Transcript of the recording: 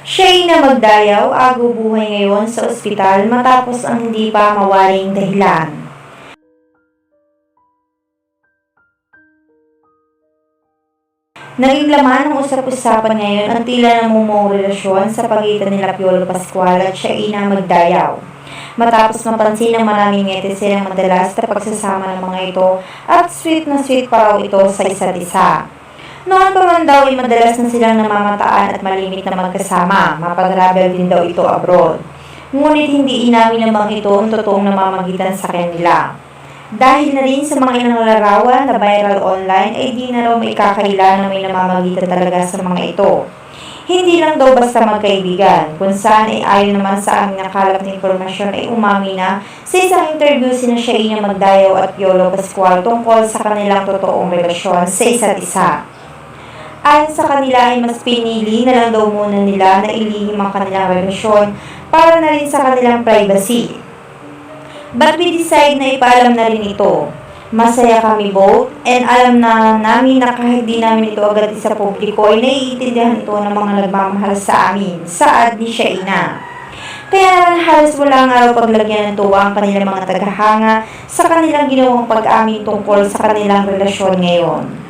Siya'y na magdayaw, ago buhay ngayon sa ospital matapos ang hindi pa mawaring dahilan. Naging laman ng usap-usapan ngayon ang tila namumong relasyon sa pagitan nila Piolo Pascual at Shaina Magdayaw. Matapos mapansin ng maraming netizen ang madalas na pagsasama ng mga ito at sweet na sweet pa raw ito sa isa't isa. Noon pa man daw ay madalas na silang namamataan at malimit na magkasama, mapagrabel din daw ito abroad. Ngunit hindi inamin ng mga ito ang totoong namamagitan sa kanila. Dahil na rin sa mga ilang na viral online ay di na raw may na may namamagitan talaga sa mga ito. Hindi lang daw basta magkaibigan, kung saan ay ayon naman sa aming nakalap na impormasyon ay umami na sa isang interview sina Shaina Magdayaw at Piolo Pascual tungkol sa kanilang totoong relasyon sa isa't isa. Ayon sa kanila ay mas pinili na lang daw muna nila na ilihim ang kanilang relasyon para na rin sa kanilang privacy. But we decide na ipaalam na rin ito. Masaya kami both and alam na namin na kahit di namin ito agad sa publiko ay naiintindihan ito ng mga nagmamahal sa amin, saad ni Shaina. Kaya halos wala nga raw paglagyan ng tuwa ang kanilang mga tagahanga sa kanilang ginawang pag-amin tungkol sa kanilang relasyon ngayon.